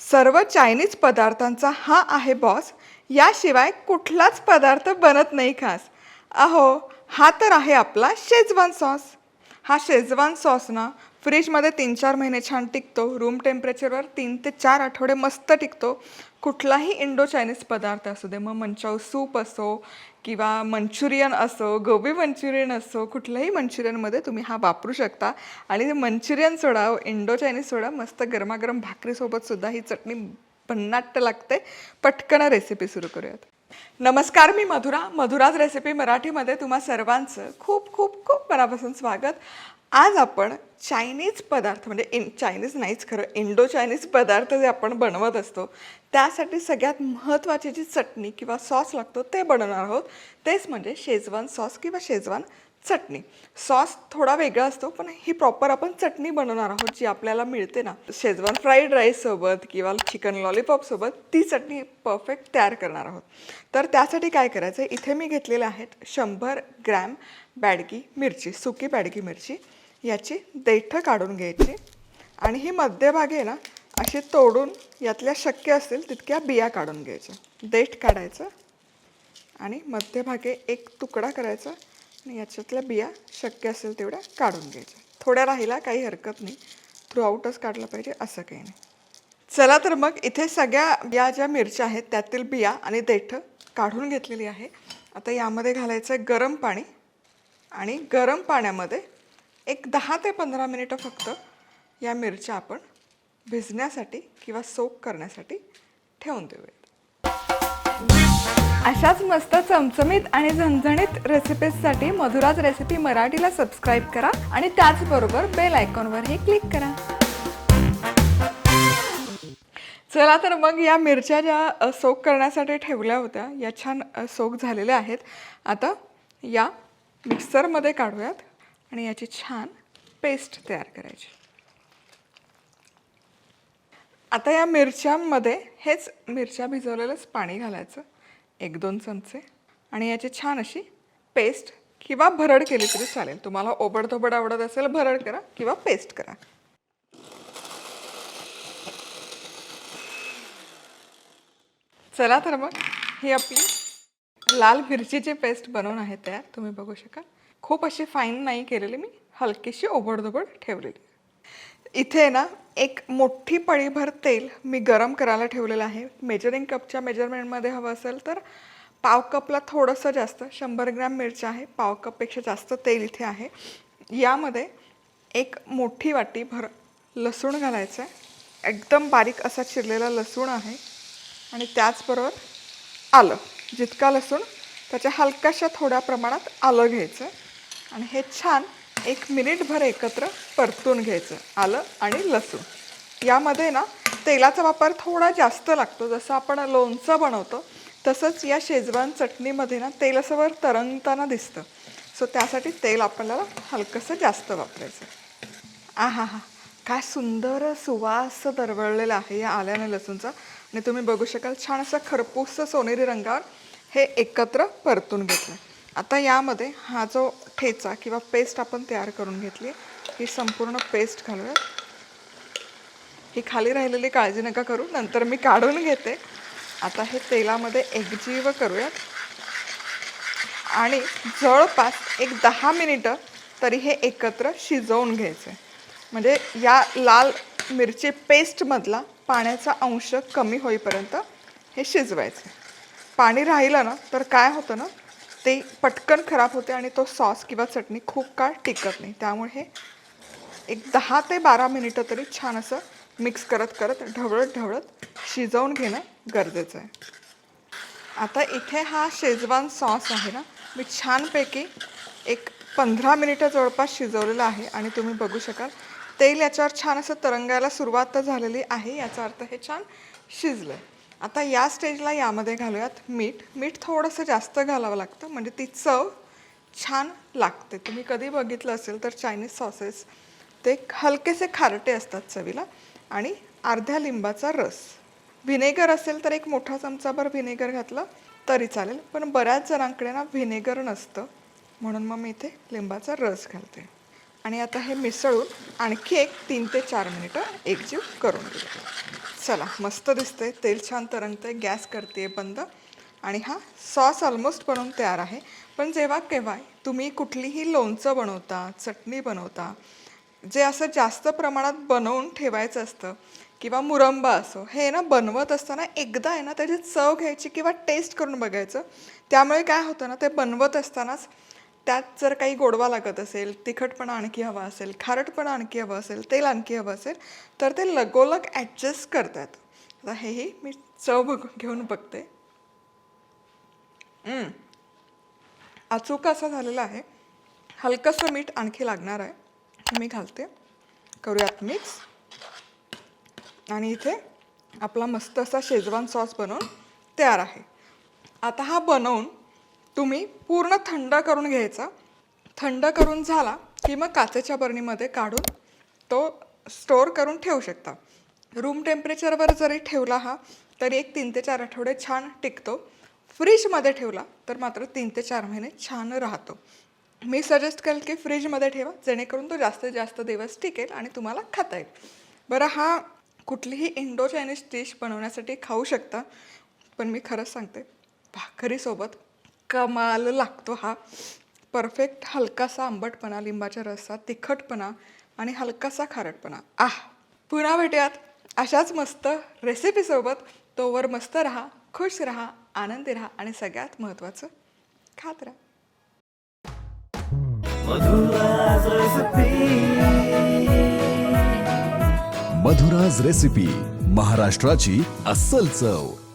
सर्व चायनीज पदार्थांचा हा आहे बॉस याशिवाय कुठलाच पदार्थ बनत नाही खास. अहो हा तर आहे आपला शेजवान सॉस हा शेजवान सॉस ना फ्रीजमध्ये तीन चार महिने छान टिकतो रूम टेम्परेचरवर तीन ते चार आठवडे मस्त टिकतो. कुठलाही इंडो चायनीज पदार्थ असू दे मग मंचाऊ सूप असो किंवा मंचुरियन असो गोबी मंचुरियन असो कुठल्याही मंचुरियनमध्ये तुम्ही हा वापरू शकता. आणि ते मंचुरियन सोडा इंडो चायनीज सोडा मस्त गरमागरम भाकरीसोबत सुद्धा ही चटणी भन्नाट्ट लागते. पटकन रेसिपी सुरू करूयात. नमस्कार मी मधुरा. मधुराज रेसिपी मराठीमध्ये तुम्हा सर्वांचं खूप खूप खूप मनापासून स्वागत. आज आपण चायनीज पदार्थ म्हणजे इन चायनीज नाहीच खरं इंडो चायनीज पदार्थ जे आपण बनवत असतो त्यासाठी सगळ्यात महत्त्वाची जी चटणी किंवा सॉस लागतो ते बनवणार आहोत. तेच म्हणजे शेजवान सॉस किंवा शेजवान चटणी. सॉस थोडा वेगळा असतो पण ही प्रॉपर आपण चटणी बनवणार आहोत जी आपल्याला मिळते ना. शेजवान फ्राईड राईससोबत किंवा चिकन लॉलीपॉपसोबत ती चटणी परफेक्ट तयार करणार आहोत. तर त्यासाठी काय करायचं आहे इथे मी घेतलेले आहेत शंभर ग्रॅम बॅडगी मिरची सुकी बॅडगी मिरची. याची देठं काढून घ्यायची. आणि ही मध्यभागी आहे ना अशी तोडून यातल्या शक्य असतील तितक्या बिया काढून घ्यायच्या. देठ काढायचं आणि मध्यभागी एक तुकडा करायचा आणि याच्यातल्या बिया शक्य असेल तेवढ्या काढून घ्यायच्या. थोड्या राहिला काही हरकत नाही. थ्रूआउटच काढलं पाहिजे असं काही नाही. चला तर मग इथे सगळ्या या ज्या मिरच्या आहेत त्यातील बिया आणि देठं काढून घेतलेली आहे. आता यामध्ये घालायचं आहे गरम पाणी आणि गरम पाण्यामध्ये एक दहा ते पंधरा मिनिटं फक्त या मिरच्या आपण भिजण्यासाठी किंवा सोक करण्यासाठी ठेवून देऊयात. अशाच मस्त चमचमीत आणि झणझणीत रेसिपीजसाठी मधुराज रेसिपी मराठीला सबस्क्राईब करा आणि त्याचबरोबर बेल आयकॉनवरही क्लिक करा. चला तर मग या मिरच्या ज्या सोक करण्यासाठी ठेवल्या होत्या या छान सोक झालेल्या आहेत. आता या मिक्सरमध्ये काढूयात. आणि याची छान पेस्ट तयार करायची. आता या मिरच्यांमध्ये हेच मिरच्या भिजवलेलंच पाणी घालायचं एक दोन चमचे. आणि याची छान अशी पेस्ट किंवा भरड केली तरी चालेल. तुम्हाला ओबडधोबड आवडत असेल भरड करा किंवा पेस्ट करा. चला तर मग ही आपली लाल मिरचीची पेस्ट बनवून आहे तयार. तुम्ही बघू शकाल. खूप अशी फाईन नाही केलेली मी हलकीशी ओबडधोबड ठेवलेली. इथे ना एक मोठी पळीभर तेल मी गरम करायला ठेवलेलं आहे. मेजरिंग कपच्या मेजरमेंटमध्ये हवं असेल तर पाव कपला थोडंसं जास्त शंभर ग्रॅम मिरच्या आहे पाव कपपेक्षा जास्त तेल इथे आहे. यामध्ये एक मोठी वाटी भर लसूण घालायचं आहे. एकदम बारीक असा चिरलेला लसूण आहे. आणि त्याचबरोबर आलं जितका लसूण त्याच्या हलक्याशा थोड्या प्रमाणात आलं घ्यायचं आणि हे छान एक मिनिटभर एकत्र परतून घ्यायचं आलं आणि लसूण. यामध्ये ना तेलाचा वापर थोडा जास्त लागतो. जसं आपण लोणचं बनवतो तसंच या शेजवान चटणीमध्ये ना तेल असं वर तरंगताना दिसतं. सो त्यासाठी तेल आपल्याला हलकंसं जास्त वापरायचं. आहा हा काय सुंदर सुवास दरवळलेला आहे या आल्याने लसूणचं लसूणचा. आणि तुम्ही बघू शकाल छान असा खरपूस सोनेरी रंगावर हे एकत्र परतून घेतलं. आता यामध्ये हा जो ठेचा किंवा पेस्ट आपण तयार करून घेतली ही संपूर्ण पेस्ट घालूयात ही खाली राहिलेली काळजी नका करू नंतर मी काढून घेते. आता हे तेलामध्ये एकजीव करूयात. आणि जवळपास एक दहा मिनिटं तरी हे एकत्र शिजवून घ्यायचं. म्हणजे या लाल मिरची पेस्टमधला पाण्याचा अंश कमी होईपर्यंत हे शिजवायचं. पाणी राहिलं ना तर काय होतं ना ते पटकन खराब होते आणि तो सॉस किंवा चटणी खूप काळ टिकत नाही. त्यामुळे हे एक दहा ते बारा मिनिटं तरी छान असं मिक्स करत करत ढवळत ढवळत शिजवून घेणं गरजेचं आहे. आता इथे हा शेजवान सॉस आहे ना मी छानपैकी एक पंधरा मिनिटं जवळपास शिजवलेलं आहे आणि तुम्ही बघू शकाल तेल याच्यावर छान असं तरंगायला सुरुवात तर झालेली आहे याचा अर्थ हे छान शिजलं आहे आता या स्टेजला यामध्ये घालूयात मीठ. मीठ थोडंसं जास्त घालावं लागतं म्हणजे ती चव छान लागते. तुम्ही कधी बघितलं असेल तर चायनीज सॉसेस ते हलकेसे खारटे असतात चवीला आणि अर्ध्या लिंबाचा रस. व्हिनेगर असेल तर एक मोठा चमचाभर व्हिनेगर घातलं तरी चालेल पण बऱ्याच जणांकडे ना व्हिनेगर नसतं म्हणून मग मी इथे लिंबाचा रस घालते. आणि आता हे मिसळून आणखी एक तीन ते चार मिनिटं एकजीव करून घेऊ. चला मस्त दिसते तेल छान तरंगतंय गॅस करते बंद. आणि हा सॉस ऑलमोस्ट बनवून तयार आहे. पण जेव्हा केव्हा तुम्ही कुठलीही लोणचं बनवता चटणी बनवता जे असं जास्त प्रमाणात बनवून ठेवायचं असतं किंवा मुरंबा असो हे ना बनवत असताना एकदा आहे ना त्याची चव घ्यायची किंवा टेस्ट करून बघायचं. त्यामुळे काय होतं ना ते बनवत असतानाच त्यात जर काही गोडवा लागत असेल तिखटपणा आणखी हवा असेल खारटपणा आणखी हवं असेल तेल आणखी हवं असेल तर ते लगोलग ॲडजस्ट करतात. आता हेही मी चव बघ घेऊन बघते. अचूक असा झालेला आहे. हलकंसं मीठ आणखी लागणार आहे. मी घालते. करूयात मिक्स आणि इथे आपला मस्त असा शेजवान सॉस बनवून तयार आहे. आता हा बनवून तुम्ही पूर्ण थंड करून घ्यायचा. थंड करून झाला की मग काचेच्या बरणीमध्ये काढून तो स्टोअर करून ठेवू शकता. रूम टेम्परेचरवर जरी ठेवला हा तरी एक तीन ते चार आठवडे छान टिकतो. फ्रीजमध्ये ठेवला तर मात्र तीन ते चार महिने छान राहतो. मी सजेस्ट करेल की फ्रीजमध्ये ठेवा जेणेकरून तो जास्तीत जास्त दिवस टिकेल आणि तुम्हाला खाता येईल. बरं हा कुठलीही इंडो चायनीज डिश बनवण्यासाठी खाऊ शकता पण मी खरंच सांगते भाकरीसोबत कमाल लागतो हा. परफेक्ट हलकासा आंबटपणा लिंबाच्या रसात तिखटपणा आणि हलकासा खारटपणा. आह पुन्हा भेटूयात. अशाच मस्त रेसिपीसोबत तोवर मस्त राहा खुश राहा आनंदी राहा आणि सगळ्यात महत्त्वाचं खात राहा. मधुराज रेसिपी महाराष्ट्राची अस्सल चव.